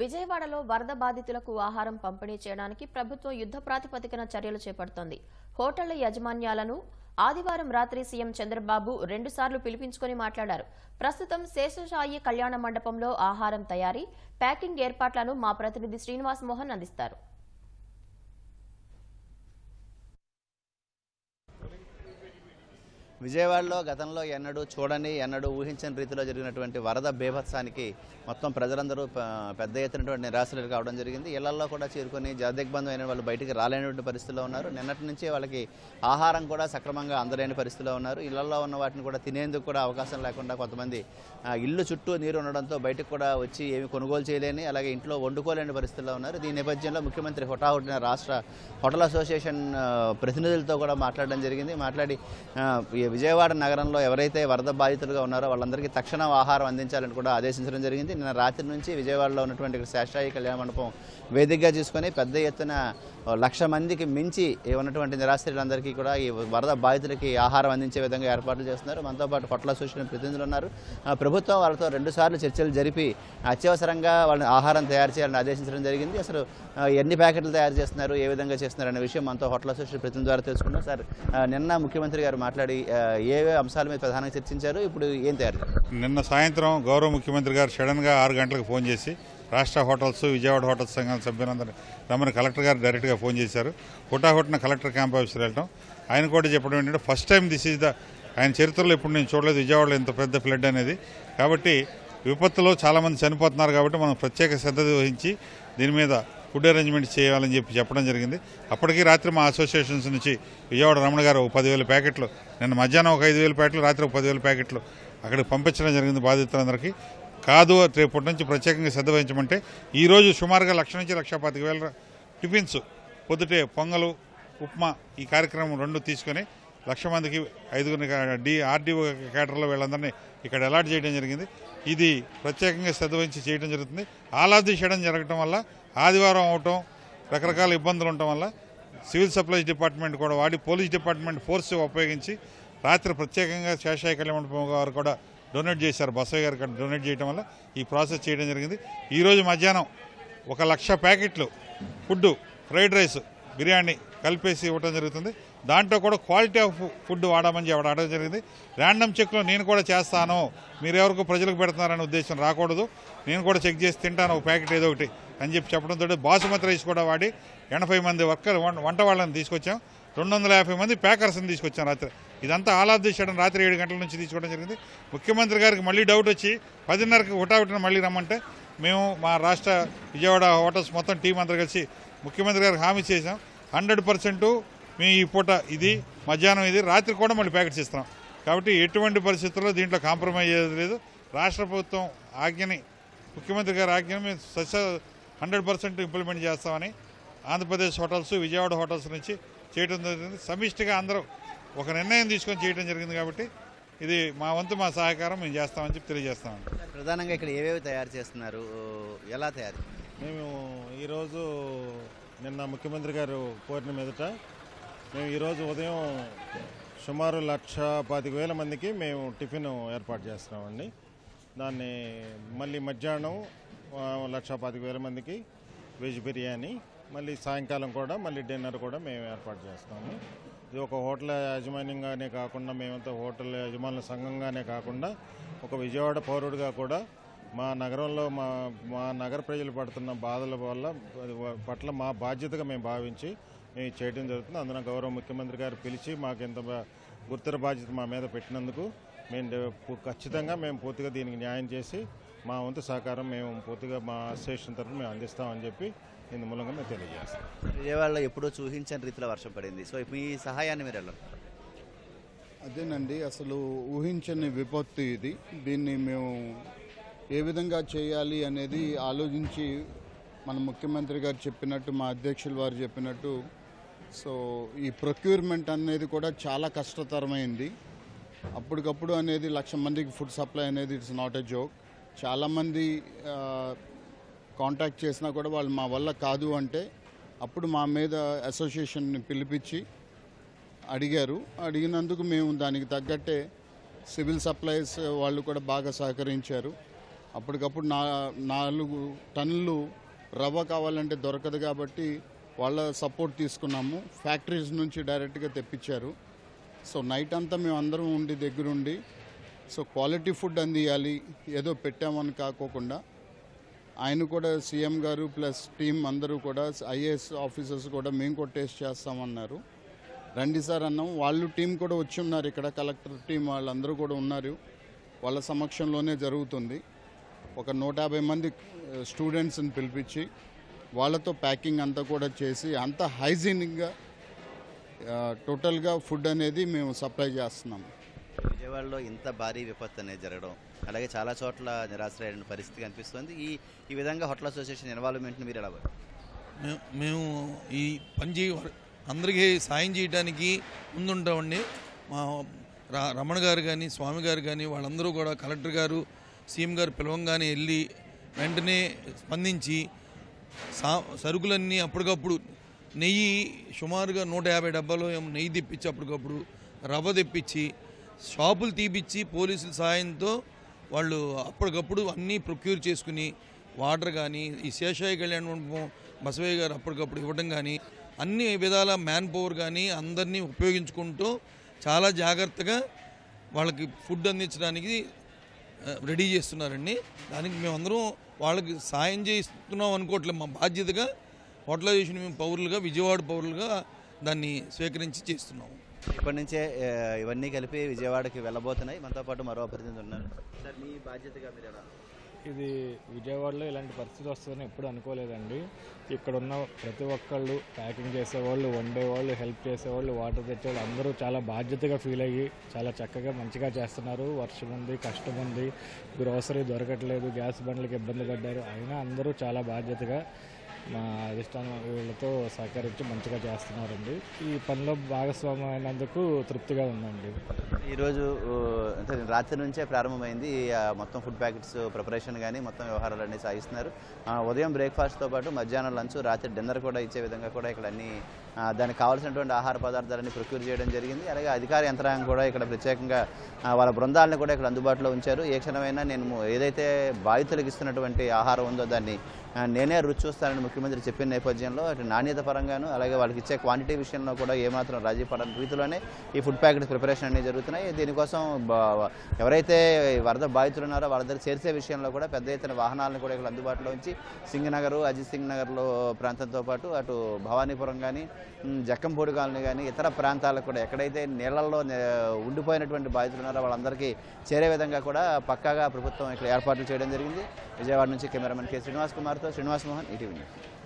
విజయవాడలో వరద బాధితులకు ఆహారం పంపిణీ చేయడానికి ప్రభుత్వం యుద్ధ ప్రాతిపదికన చర్యలు చేపడుతోంది. హోటళ్ళ యాజమాన్యాలను ఆదివారం రాత్రి సీఎం చంద్రబాబు రెండుసార్లు పిలిపించుకొని మాట్లాడారు. ప్రస్తుతం శేషసాయి కళ్యాణ మండపంలో ఆహారం తయారీ ప్యాకింగ్ ఏర్పాట్లను మా ప్రతినిధి శ్రీనివాస్ మోహన్ అందిస్తారు. విజయవాడలో గతంలో ఎన్నడూ చూడని ఎన్నడూ ఊహించని రీతిలో జరిగినటువంటి వరద బీభత్సానికి మొత్తం ప్రజలందరూ పెద్ద ఎత్తునటువంటి నిరాశలు కావడం జరిగింది. ఇళ్ళలో కూడా చేరుకొని జగదిగ్బంధం అయిన వాళ్ళు బయటికి రాలేనటువంటి పరిస్థితిలో ఉన్నారు. నిన్నటి నుంచి వాళ్ళకి ఆహారం కూడా సక్రమంగా అందలేని పరిస్థితిలో ఉన్నారు. ఇళ్ళలో ఉన్న వాటిని కూడా తినేందుకు కూడా అవకాశం లేకుండా కొంతమంది ఇల్లు చుట్టూ నీరు ఉండడంతో బయటకు కూడా వచ్చి ఏమి కొనుగోలు చేయలేని అలాగే ఇంట్లో వండుకోలేని పరిస్థితిలో ఉన్నారు. దీని నేపథ్యంలో ముఖ్యమంత్రి హుటాహుటిన రాష్ట్ర హోటల్ అసోసియేషన్ ప్రతినిధులతో కూడా మాట్లాడడం జరిగింది. మాట్లాడి విజయవాడ నగరంలో ఎవరైతే వరద బాధితులుగా ఉన్నారో వాళ్ళందరికీ తక్షణ ఆహారం అందించాలని కూడా ఆదేశించడం జరిగింది. నిన్న రాత్రి నుంచి విజయవాడలో ఉన్నటువంటి శాస్త్రాయి కళ్యాణ మండపం వేదికగా చూసుకొని పెద్ద ఎత్తున లక్ష మందికి మించి ఉన్నటువంటి నిరాశ్రయులందరికీ కూడా ఈ వరద బాధితులకి ఆహారం అందించే విధంగా ఏర్పాట్లు చేస్తున్నారు. మనతో పాటు హోటల్ సూచన ప్రతినిధులు ఉన్నారు. ప్రభుత్వం వాళ్ళతో రెండుసార్లు చర్చలు జరిపి అత్యవసరంగా వాళ్ళని ఆహారం తయారు చేయాలని ఆదేశించడం జరిగింది. అసలు ఎన్ని ప్యాకెట్లు తయారు చేస్తున్నారు ఏ విధంగా చేస్తున్నారు అనే విషయం మనతో హోటల్ అసోసియేషన్ ప్రతినిధి ద్వారా తెలుసుకున్నాం సార్ నిన్న ముఖ్యమంత్రి గారు మాట్లాడి ఏ అంశాల మీద ప్రధానంగా చర్చించారు? ఇప్పుడు ఏం తయారు నిన్న సాయంత్రం గౌరవ ముఖ్యమంత్రి గారు సడన్గా ఆరు గంటలకు ఫోన్ చేసి రాష్ట్ర హోటల్స్ విజయవాడ హోటల్స్ సంఘం సభ్యులందరూ రమ్మని కలెక్టర్ గారు డైరెక్ట్గా ఫోన్ చేశారు. హుటాహుటిన కలెక్టర్ క్యాంప్ ఆఫీసర్ వెళ్ళటం. ఆయన కూడా చెప్పడం ఏంటంటే first time this is the ఆయన చరిత్రలో ఇప్పుడు నేను చూడలేదు. విజయవాడలో ఇంత పెద్ద ఫ్లడ్ అనేది. కాబట్టి విపత్తులో చాలామంది చనిపోతున్నారు కాబట్టి మనం ప్రత్యేక శ్రద్ధ వహించి దీని మీద ఫుడ్ అరేంజ్మెంట్ చేయాలని చెప్పి చెప్పడం జరిగింది. అప్పటికీ రాత్రి మా అసోసియేషన్స్ నుంచి విజయవాడ రమణ గారు ఒక పదివేల ప్యాకెట్లు నిన్న మధ్యాహ్నం ఒక ఐదు వేల ప్యాకెట్లు రాత్రి ఒక పదివేల ప్యాకెట్లు అక్కడికి పంపించడం జరిగింది బాధితులందరికీ. కాదు రేపటి నుంచి ప్రత్యేకంగా శ్రద్ధ వహించమంటే ఈరోజు సుమారుగా లక్ష నుంచి లక్ష పాతిక వేల టిఫిన్స్ పొద్దుటే పొంగలు ఉప్మా ఈ కార్యక్రమం రెండు తీసుకొని లక్ష మందికి ఐదుగురిని డి ఆర్డీఓ కేటర్లో వీళ్ళందరినీ ఇక్కడ అలాట్ చేయడం జరిగింది. ఇది ప్రత్యేకంగా శ్రద్ధ వహించి చేయడం జరుగుతుంది. ఆలాది చేయడం జరగటం వల్ల ఆదివారం అవటం రకరకాల ఇబ్బందులు ఉండటం వల్ల సివిల్ సప్లైస్ డిపార్ట్మెంట్ కూడా వాడి పోలీస్ డిపార్ట్మెంట్ ఫోర్స్ ఉపయోగించి రాత్రి ప్రత్యేకంగా శేషాయి కళ్యాణ గారు కూడా డొనేట్ చేశారు. బసయ్య గారు డొనేట్ చేయడం వల్ల ఈ ప్రాసెస్ చేయడం జరిగింది. ఈరోజు మధ్యాహ్నం ఒక లక్ష ప్యాకెట్లు ఫుడ్ ఫ్రైడ్ రైస్ బిర్యానీ కలిపేసి ఇవ్వడం జరుగుతుంది. దాంట్లో కూడా క్వాలిటీ ఆఫ్ ఫుడ్ వాడమని అవి అడగడం జరిగింది. ర్యాండమ్ చెక్లో నేను కూడా చేస్తాను. మీరెవరికి ప్రజలకు పెడుతున్నారనే ఉద్దేశం రాకూడదు. నేను కూడా చెక్ చేసి తింటాను. ఒక ప్యాకెట్ ఏదో ఒకటి. అని చెప్పి చెప్పడంతో బాసుమతి రైస్ కూడా వాడి ఎనభై మంది వర్కర్ వంట వాళ్ళని తీసుకొచ్చాం. రెండు వందల యాభై మంది ప్యాకర్స్ని తీసుకొచ్చాం రాత్రి. ఇదంతా ఆలాద్ రాత్రి ఏడు గంటల నుంచి తీసుకోవడం జరిగింది. ముఖ్యమంత్రి గారికి మళ్ళీ డౌట్ వచ్చి పదిన్నరకి హుటాహుటిన మళ్ళీ రమ్మంటే మేము మా రాష్ట్ర విజయవాడ హోటల్స్ మొత్తం టీం అందరు కలిసి ముఖ్యమంత్రి గారికి హామీ చేశాం. హండ్రెడ్ పర్సెంట్ మేము ఈ పూట ఇది మధ్యాహ్నం ఇది రాత్రి కూడా మళ్ళీ ప్యాకెట్స్ ఇస్తున్నాం కాబట్టి ఎటువంటి పరిస్థితుల్లో దీంట్లో కాంప్రమైజ్ లేదు. రాష్ట్ర ప్రభుత్వం ఆజ్ఞని ముఖ్యమంత్రి గారి ఆజ్ఞని మేము సస్య హండ్రెడ్ పర్సెంట్ ఇంప్లిమెంట్ చేస్తామని ఆంధ్రప్రదేశ్ హోటల్స్ విజయవాడ హోటల్స్ నుంచి చేయడం జరిగింది. సమిష్టిగా అందరూ ఒక నిర్ణయం తీసుకొని చేయడం జరిగింది కాబట్టి ఇది మా వంతు మా సహకారం మేము చేస్తామని చెప్పి తెలియజేస్తామండి ప్రధానంగా ఇక్కడ ఏవేవి తయారు చేస్తున్నారు? ఎలా తయారు? మేము ఈరోజు నిన్న ముఖ్యమంత్రి గారు కోరిన మీదట మేము ఈరోజు ఉదయం సుమారు లక్ష పాతిక వేల మందికి మేము టిఫిన్ ఏర్పాటు చేస్తున్నామండి. దాన్ని మళ్ళీ మధ్యాహ్నం లక్ష పాతిక వేల మందికి వెజ్ బిర్యానీ మళ్ళీ సాయంకాలం కూడా మళ్ళీ డిన్నర్ కూడా మేము ఏర్పాటు చేస్తాము. ఇది ఒక హోటల్ యాజమాన్యంగానే కాకుండా మేమంతా హోటల్ యజమానుల సంఘంగానే కాకుండా ఒక విజయవాడ పౌరుడిగా కూడా మా నగరంలో మా మా నగర ప్రజలు పడుతున్న బాధల వల్ల పట్ల మా బాధ్యతగా మేము భావించి మేము చేయడం జరుగుతుంది. అందున గౌరవ ముఖ్యమంత్రి గారు పిలిచి మాకు ఇంత గుర్తుర బాధ్యత మా మీద పెట్టినందుకు మేము ఖచ్చితంగా మేము పూర్తిగా దీనికి న్యాయం చేసి మా వంతు సహకారం మేము పూర్తిగా మా అసోసియేషన్ తరఫున మేము అందిస్తామని చెప్పి ఇందు మూలంగా మేము తెలియజేస్తాం. విజయవాడలో ఎప్పుడూ చూహించని రీతిలో వర్షం పడింది. సో మీ సహాయాన్ని మీరు ఎలా? అదేనండి అసలు ఊహించని విపత్తు ఇది. దీన్ని మేము ఏ విధంగా చేయాలి అనేది ఆలోచించి మన ముఖ్యమంత్రి గారు చెప్పినట్టు మా అధ్యక్షులు వారు చెప్పినట్టు సో ఈ ప్రొక్యూర్మెంట్ అనేది కూడా చాలా కష్టతరమైంది. అప్పటికప్పుడు అనేది లక్ష మందికి ఫుడ్ సప్లై అనేది ఇట్స్ నాట్ ఎ జోక్. చాలామంది కాంటాక్ట్ చేసినా కూడా వాళ్ళు మా వల్ల కాదు అంటే అప్పుడు మా మీద అసోసియేషన్ని పిలిపించి అడిగారు. అడిగినందుకు మేము దానికి తగ్గట్టే సివిల్ సప్లైస్ వాళ్ళు కూడా బాగా సహకరించారు. అప్పటికప్పుడు నా నాలుగు టన్నులు రవ్వ కావాలంటే దొరకదు కాబట్టి వాళ్ళ సపోర్ట్ తీసుకున్నాము. ఫ్యాక్టరీస్ నుంచి డైరెక్ట్గా తెప్పించారు. సో నైట్ అంతా మేము అందరం ఉండి దగ్గరుండి సో క్వాలిటీ ఫుడ్ అందియాలి. ఏదో పెట్టామని కాకోకుండా ఆయన కూడా సీఎం గారు ప్లస్ టీం అందరూ కూడా ఐఏఎస్ ఆఫీసర్స్ కూడా మేము కూడా టేస్ట్ చేస్తామన్నారు. రండి సార్ అన్నాం. వాళ్ళు టీం కూడా వచ్చి ఉన్నారు ఇక్కడ. కలెక్టర్ టీం వాళ్ళందరూ కూడా ఉన్నారు. వాళ్ళ సమక్షంలోనే జరుగుతుంది. ఒక నూట యాభై మంది స్టూడెంట్స్ని పిలిపించి వాళ్ళతో ప్యాకింగ్ అంతా కూడా చేసి అంత హైజీనిక్గా టోటల్గా ఫుడ్ అనేది మేము సప్లై చేస్తున్నాం. విజయవాడలో ఇంత భారీ విపత్తు అనేది జరగడం అలాగే చాలా చోట్ల నిరాశ్రయమైన పరిస్థితి కనిపిస్తుంది. ఈ ఈ విధంగా హోటల్ అసోసియేషన్ ఇన్వాల్వ్మెంట్ని మీరు ఎలా? మేము మేము ఈ పని చేయ అందరికీ సాయం చేయడానికి ముందుంటామండి. మా రా- రమణ గారు కానీ స్వామి గారు కానీ వాళ్ళందరూ కూడా కలెక్టర్ గారు సీఎం గారు పిలవంగానే వెళ్ళి వెంటనే స్పందించి సా సరుకులన్నీ అప్పటికప్పుడు నెయ్యి సుమారుగా నూట యాభై డబ్బాలు ఏమో నెయ్యి తెప్పించి అప్పటికప్పుడు రవ్వ తెప్పించి షాపులు తీపిచ్చి పోలీసుల సాయంతో వాళ్ళు అప్పటికప్పుడు అన్నీ ప్రొక్యూర్ చేసుకుని వాటర్ కానీ ఈ శేషాయి కళ్యాణ మండపం బసవయ్య గారు అప్పటికప్పుడు ఇవ్వడం కానీ అన్ని విధాల మ్యాన్ పవర్ కానీ అందరినీ ఉపయోగించుకుంటూ చాలా జాగ్రత్తగా వాళ్ళకి ఫుడ్ అందించడానికి రెడీ చేస్తున్నారండి. దానికి మేమందరం వాళ్ళకి సాయం చేస్తున్నాం అనుకోవట్లేదు మా బాధ్యతగా హోటలైజేషన్ మేము పౌరులుగా విజయవాడ పౌరులుగా దాన్ని స్వీకరించి చేస్తున్నాము. ఇప్పటి నుంచే ఇవన్నీ కలిపి విజయవాడకి వెళ్ళబోతున్నాయి. మనతో పాటు మరో ప్రతినిధి ఉన్నారు. సార్ మీ బాధ్యతగా మీరు ఎలా? ఇది విజయవాడలో ఇలాంటి పరిస్థితి వస్తుందని ఎప్పుడు అనుకోలేదండి. ఇక్కడ ఉన్న ప్రతి ఒక్కళ్ళు ప్యాకింగ్ చేసేవాళ్ళు వండేవాళ్ళు హెల్ప్ చేసేవాళ్ళు వాటర్ తెచ్చేవాళ్ళు అందరూ చాలా బాధ్యతగా ఫీల్ అయ్యి చాలా చక్కగా మంచిగా చేస్తున్నారు. వర్షం ఉంది కష్టం ఉంది గ్రోసరీ దొరకట్లేదు గ్యాస్ బండ్లకి ఇబ్బంది పడ్డారు. అయినా అందరూ చాలా బాధ్యతగా మా అధిష్టానం వీళ్ళతో సహకరించి మంచిగా చేస్తున్నారండి. ఈ పనిలో భాగస్వామ్యం తృప్తిగా ఉందండి. ఈరోజు అంటే రాత్రి నుంచే ప్రారంభమైంది మొత్తం ఫుడ్ ప్యాకెట్స్ ప్రిపరేషన్ కానీ మొత్తం వ్యవహారాలన్నీ సాగిస్తున్నారు. ఉదయం బ్రేక్ఫాస్ట్తో పాటు మధ్యాహ్నం లంచ్ రాత్రి డిన్నర్ కూడా ఇచ్చే విధంగా కూడా ఇక్కడ అన్ని దానికి కావాల్సినటువంటి ఆహార పదార్థాలన్నీ ప్రొక్యూర్ చేయడం జరిగింది. అలాగే అధికార యంత్రాంగం కూడా ఇక్కడ ప్రత్యేకంగా వాళ్ళ బృందాలను కూడా ఇక్కడ అందుబాటులో ఉంచారు. ఏ క్షణమైనా నేను ఏదైతే బాధితులకు ఇస్తున్నటువంటి ఆహారం ఉందో దాన్ని నేనే రుచి చూస్తానని ముఖ్యమంత్రి చెప్పిన నేపథ్యంలో అటు నాణ్యత పరంగాను అలాగే వాళ్ళకి ఇచ్చే క్వాంటిటీ విషయంలో కూడా ఏమాత్రం రాజీ పడని రీతిలోనే ఈ ఫుడ్ ప్యాకెట్ ప్రిపరేషన్ అనేవి జరుగుతున్నాయి. దీనికోసం ఎవరైతే వరద బాధితులు ఉన్నారో వాళ్ళ చేర్చే విషయంలో కూడా పెద్ద ఎత్తున వాహనాలను కూడా ఇక్కడ అందుబాటులో ఉంచి సింగ్ నగర్ అజిత్ సింగ్ నగర్లో ప్రాంతంతో పాటు అటు భవానీపురం కానీ జక్కంపూడి కాలనీ కానీ ఇతర ప్రాంతాలకు కూడా ఎక్కడైతే నీళ్ళలో ఉండిపోయినటువంటి బాధితులు ఉన్నారో వాళ్ళందరికీ చేరే విధంగా కూడా పక్కాగా ప్రభుత్వం ఇక్కడ ఏర్పాట్లు చేయడం జరిగింది. విజయవాడ నుంచి కెమెరామెన్ కె. శ్రీనివాస్ కుమార్తో ශ්‍රීනිවාස් මෝහන් ඊටීවී නිවුස්